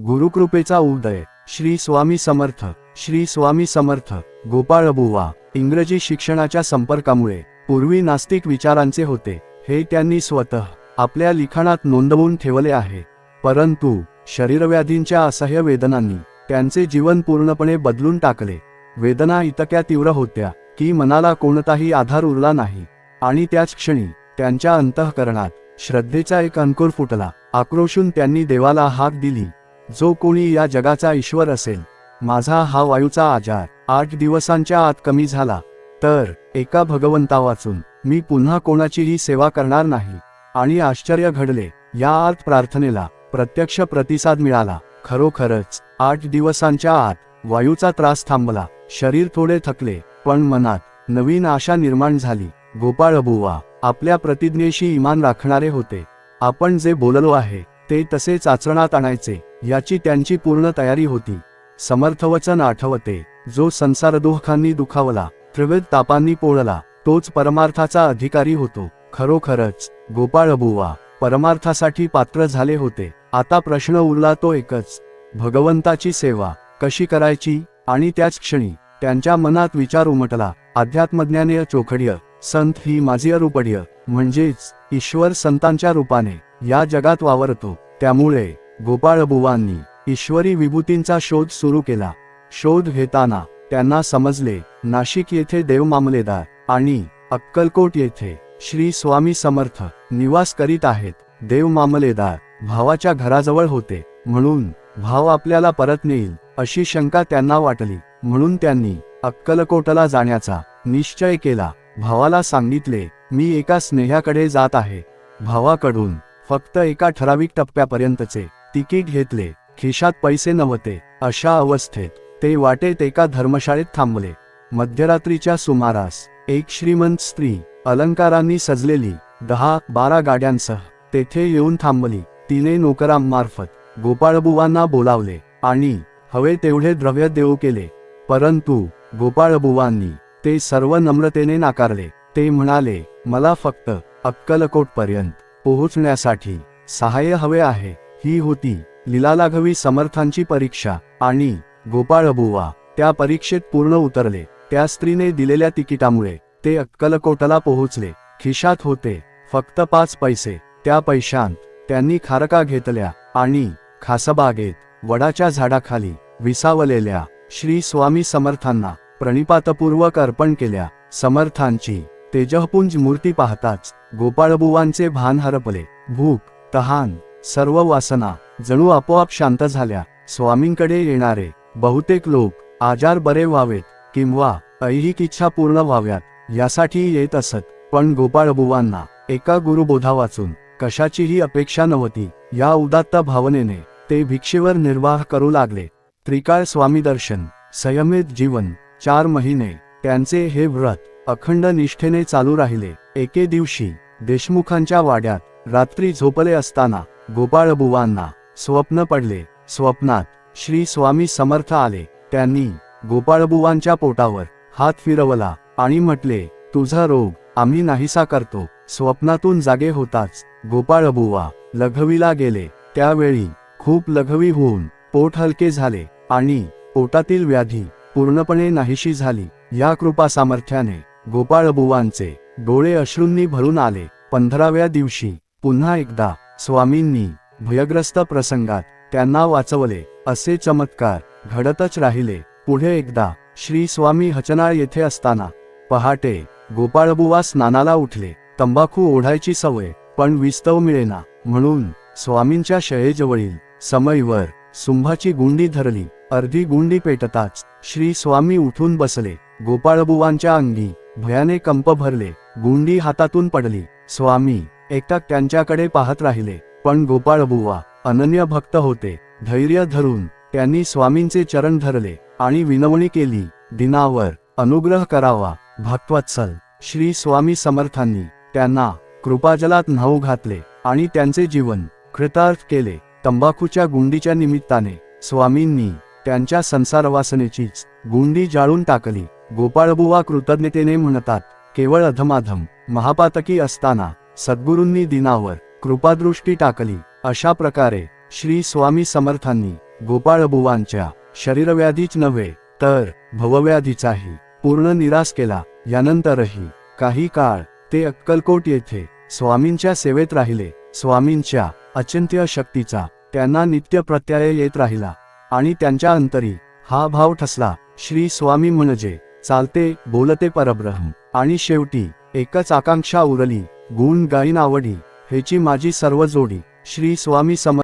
गुरुकृपेचा उदय. श्री स्वामी समर्थ. श्री स्वामी समर्थ. गोपाळ बुवा. इंग्रजी शिक्षणाच्या संपर्कामुळे. पूर्वी नास्तिक विचारांचे होते. हे त्यांनी स्वतः आपल्या लिखाणात नोंदवून ठेवले आहे. परंतु शरीरव्याधींच्या असह्य वेदनांनी त्यांचे जीवन पूर्णपणे बदलून टाकले. वेदना इतक्या तीव्र होत्या की मनाला कोणताही आधार उरला नाही. आणि त्याच क्षणी त्यांच्या अंतःकरणात श्रद्धेचा एक अंकुर फुटला. आक्रोशून त्यांनी देवाला हाक दिली. जो कोणी या जगाचा ईश्वर असेल माझा हा वायूचा आजार आठ दिवसांच्या आत कमी झाला तर एका भगवंता वाचून मी पुन्हा कोणाचीही सेवा करणार नाही. आणि आश्चर्य घडले या आत प्रार्थनेला प्रत्यक्ष प्रतिसाद मिळाला. खरोखरच आठ दिवसांच्या आत वायूचा त्रास थांबला. शरीर थोडे थकले पण मनात नवीन आशा निर्माण झाली. गोपाळ अबुवा आपल्या प्रतिज्ञेशी इमान राखणारे होते. आपण जे बोललो आहे ते तसेच आचरणात आणायचे. याची त्यांची पूर्ण तयारी होती. समर्थवचन आठवते. जो संसार दुःखांनी दुखावला त्रिवेद तापांनी पोळला तोच परमार्थाचा अधिकारी होतो. खरोखरच गोपाळ बुवा परमार्थासाठी पात्र झाले होते. आता प्रश्न उरला तो एकच भगवंताची सेवा कशी करायची? आणि त्याच क्षणी त्यांच्या मनात विचार उमटला. अध्यात्मज्ञानीय चोखड्य संत ही माझी अरूपड्य म्हणजेच ईश्वर संतांच्या रूपाने या जगात वावरतो. त्यामुळे गोपाळबुवांनी ईश्वरी विभूतींचा शोध सुरू केला. शोध घेताना त्यांना समजले नाशिक येथे देवमामलेदार आणि अक्कलकोट येथे श्री स्वामी समर्थ निवास करीत आहेत. देव मामलेदार भावाच्या घराजवळ होते म्हणून भाव आपल्याला परत नेईल अशी शंका त्यांना वाटली. म्हणून त्यांनी अक्कलकोटला जाण्याचा निश्चय केला. भावाला सांगितले मी एका स्नेहाकडे जात आहे. भावाकडून फक्त एका ठराविक टप्प्यापर्यंतचे तिकीट घेतले. खिशात पैसे नव्हते. अशा अवस्थेत ते वाटेत एका धर्मशाळेत थांबले. मध्यरात्रीच्या सुमारास एक श्रीमंत स्त्री अलंकारांनी सजलेली दहा बारा गाड्यांसह तेथे येऊन थांबली. तिने नोकरांमार्फत गोपाळबुवांना बोलावले आणि हवे तेवढे द्रव्य देऊ केले. परंतु गोपाळबुवांनी ते सर्व नम्रतेने नाकारले. ते म्हणाले मला फक्त अक्कलकोटपर्यंत पोहोचण्यासाठी सहाय्य हवे आहे. ही होती लीलालाघवी समर्थांची परीक्षा आणि गोपाळबुवा त्या परीक्षेत पूर्ण उतरले. त्या स्त्रीने दिलेल्या तिकिटामुळे ते अक्कलकोटला पोहोचले. खिशात होते फक्त पाच पैसे. त्या पैशांत त्यांनी खारका घेतल्या आणि खासबागेत वडाच्या झाडाखाली विसावलेल्या श्री स्वामी समर्थांना प्रणिपातपूर्वक अर्पण केल्या. समर्थांची तेजहपुंज मूर्ती पाहताच गोपाळबुवांचे भान हरपले. भूक तहान सर्व वासना जणू आपोआप शांत झाल्या. स्वामींकडे येणारे बहुतेक लोक आजार बरे व्हावेत किंवा ऐहिक इच्छा पूर्ण व्हाव्यात यासाठी येत असत. पण गोपाळबुवांना एका गुरुबोधा वाचून कशाचीही अपेक्षा नव्हती. या उदात्त भावनेने ते भिक्षेवर निर्वाह करू लागले. त्रिकाळ स्वामी दर्शन संयमित जीवन चार महिने त्यांचे हे व्रत अखंड निष्ठेने चालू राहिले. एके दिवशी देशमुखांच्या वाड्यात रात्री झोपले असताना गोपाळबुवांना स्वप्न पडले. स्वप्नात श्री स्वामी समर्थ आले. त्यांनी गोपाळबुवांच्या पोटावर हात फिरवला आणि म्हटले तुझा रोग आम्ही नाहीसा करतो. स्वप्नातून जागे होताच गोपाळबुवा लघवीला गेले. त्यावेळी खूप लघवी होऊन पोट हलके झाले आणि पोटातील व्याधी पूर्णपणे नाहीशी झाली. या कृपा सामर्थ्याने गोपाळबुवांचे डोळे अश्रूंनी भरून आले. पंधराव्या दिवशी पुन्हा एकदा स्वामींनी भयग्रस्त प्रसंगात त्यांना वाचवले असे चमत्कार घडतच राहिले. पुढे एकदा श्री स्वामी हचनाळ येथे असताना पहाटे गोपाळबुवा स्नानाला उठले. तंबाखू ओढायची सवय पण विस्तव मिळेना. म्हणून स्वामींच्या शयेजवळील समयवर सुंभाची गुंडी धरली. अर्धी गुंडी पेटताच श्री स्वामी उठून बसले. गोपाळबुवांच्या अंगी भयाने कंप भरले. गुंडी हातातून पडली. स्वामी एकटाक त्यांच्याकडे पाहत राहिले. पण गोपाळबुवा अनन्य भक्त होते. धैर्य धरून त्यांनी स्वामींचे चरण धरले आणि विनवणी केली दिनावर अनुग्रह करावा भक्तवत्सल. श्री स्वामी समर्थांनी त्यांना कृपाजलात न्हाऊ घातले आणि त्यांचे जीवन कृतार्थ केले. तंबाखूच्या गुंडीच्या निमित्ताने स्वामींनी त्यांच्या संसारवासनेचीच गुंडी जाळून टाकली. गोपाळबुवा कृतज्ञतेने म्हणतात केवळ अधमाधम महापातकी असताना सद्गुरूंनी दिनावर कृपादृष्टी टाकली. अशा प्रकारे श्री स्वामी समर्थांनी गोपाळबुवांच्या शरीरव्याधीच नव्हे तर भवव्याधीचाही पूर्ण निराश केला. यानंतरही काही काळ ते अक्कलकोट येथे स्वामींच्या सेवेत राहिले. स्वामींच्या अचिंत्य शक्तीचा त्यांना नित्य प्रत्यय येत राहिला आणि त्यांच्या अंतरी हा भाव ठसला. श्री स्वामी म्हणजे चालते बोलते परब्रह्म आणि शेवटी एकच आकांक्षा उरली. गुण गाईन आवडी हेची माझी सर्व जोडी श्री स्वामी सम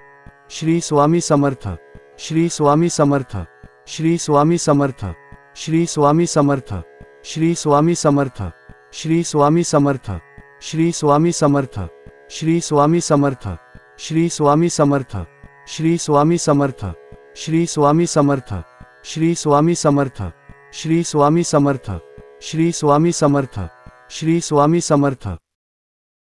श्री स्वामी समर्थ श्री स्वामी समर्थ श्री स्वामी समर्थ श्री स्वामी समर्थ श्री स्वामी समर्थ श्री स्वामी समर्थ श्री स्वामी समर्थ श्री स्वामी समर्थ श्री स्वामी समर्थ श्री स्वामी समर्थ श्री स्वामी समर्थ श्री स्वामी समर्थ श्री स्वामी समर्थ श्री स्वामी समर्थ श्री स्वामी समर्थ